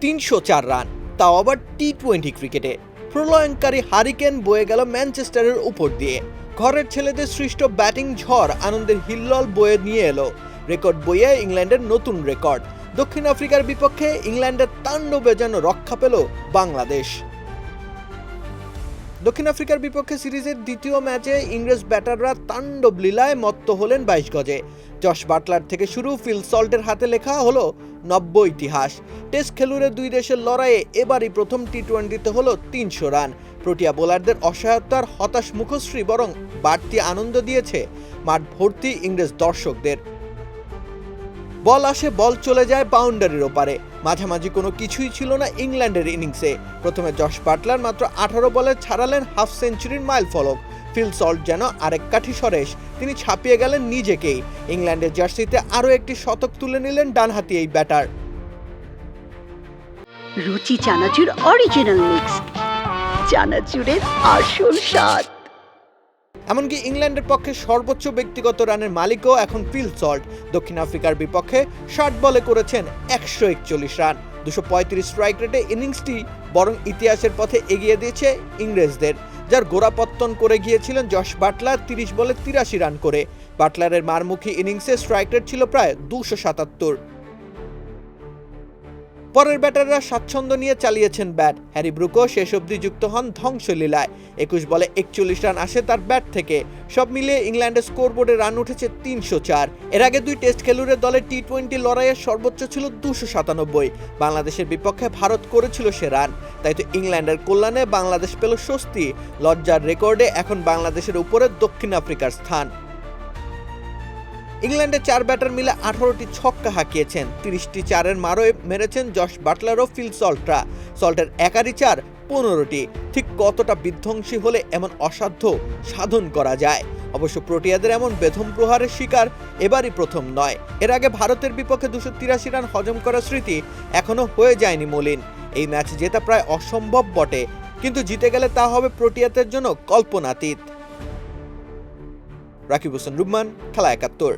তিনশো চার রান। তাও আবার টি টোয়েন্টি ক্রিকেটে। প্রলয়ঙ্কারী হারিকেন বয়ে গেল ম্যানচেস্টারের উপর দিয়ে। ঘরের ছেলেদের সৃষ্ট ব্যাটিং ঝড় আনন্দের হিল্লল বয়ে নিয়ে এলো। রেকর্ড বইয়ে ইংল্যান্ডের নতুন রেকর্ড। দক্ষিণ আফ্রিকার বিপক্ষে ইংল্যান্ডের তাণ্ডবে যেন রক্ষা পেল বাংলাদেশ। দক্ষিণ আফ্রিকার বিপক্ষে সিরিজের দ্বিতীয় ম্যাচে ইংরেজ ব্যাটাররা তাণ্ডব লীলায় মত্ত হলেন বাইশ গজে। জশ বাটলার থেকে শুরু ফিল সল্টের হাতে লেখা হলো নব্য ইতিহাস। টেস্ট খেলুড়ে দুই দেশের লড়াইয়ে এবারই প্রথম টি টোয়েন্টিতে হলো তিনশো রান। প্রোটিয়া বোলারদের অসহায়তার হতাশ মুখশ্রী বরং বাড়তি আনন্দ দিয়েছে মাঠ ভর্তি ইংরেজ দর্শকদের। বল আসে, বল চলে যায় বাউন্ডারির ওপারে। মাঝামাঝি কোনো কিছুই ছিল না ইংল্যান্ডের ইনিংসে। প্রথমে জশ বাটলার মাত্র আঠারো বলে ছাড়ালেন হাফ সেঞ্চুরির মাইল ফলক। ফিল সল্ট যেন আরেক কাঠি সরেশ তিনি ছাপিয়ে গেলেন নিজেকেই। ইংল্যান্ডের জার্সিতে আরও একটি শতক তুলে নিলেন ডানহাতি এই ব্যাটার। রুচি চানাচুর অরিজিনাল মিক্স চানাচুরের আসল স্বাদ। এমনকি ইংল্যান্ডের পক্ষে সর্বোচ্চ ব্যক্তিগত রানের মালিকও এখন ফিল সল্ট দক্ষিণ আফ্রিকার বিপক্ষে ষাট বলে করেছেন একশো একচল্লিশ রান। দুশো পঁয়ত্রিশ স্ট্রাইক রেটে ইনিংসটি বরং ইতিহাসের পথে এগিয়ে দিয়েছে ইংরেজদের। যার গোড়াপত্তন করে গিয়েছিলেন যশ বাটলার তিরিশ বলে তিরাশি রান করে। বাটলারের মারমুখী ইনিংসে স্ট্রাইক রেট ছিল প্রায় দুশো সাতাত্তর। পরের ব্যাটাররা স্বাচ্ছন্দ্য নিয়ে চালিয়েছেন ব্যাট। হ্যারি ব্রুকো শেষ অবধি যুক্ত হন ধ্বংসলীলায়। একুশ বলে একচল্লিশ রান আসে তার ব্যাট থেকে। সব মিলিয়ে ইংল্যান্ডের স্কোরবোর্ডে রান উঠেছে তিনশো চার। এর আগে দুই টেস্ট খেলুড়ে দলের টি টোয়েন্টি লড়াইয়ের সর্বোচ্চ ছিল দুশো সাতানব্বই। বাংলাদেশের বিপক্ষে ভারত করেছিল সে রান। তাই তো ইংল্যান্ডের কল্যাণে বাংলাদেশ পেল স্বস্তি। লজ্জার রেকর্ডে এখন বাংলাদেশের উপরে দক্ষিণ আফ্রিকার স্থান। ইংল্যান্ডের চার ব্যাটার মিলে আঠারোটি ছক্কা হাঁকিয়েছেন। তিরিশটি চারের মারোয় মেরেছেন জশ বাটলার ও ফিল সল্টরা। সল্টের একারি চার, পনেরোটি। ঠিক কতটা বিধ্বংসী হলে এমন অসাধ্য সাধন করা যায়? অবশ্য প্রোটিয়াদের এমন বেধম প্রহারের শিকার এবারই প্রথম নয়। এর আগে ভারতের বিপক্ষে দুশো তিরাশি রান হজম করার স্মৃতি এখনও হয়ে যায়নি মলিন। এই ম্যাচ জেতা প্রায় অসম্ভব বটে, কিন্তু জিতে গেলে তা হবে প্রোটিয়াদের জন্য কল্পনাতীত। রাকিব হোসেন রুম্মান খেলা একাত্তর।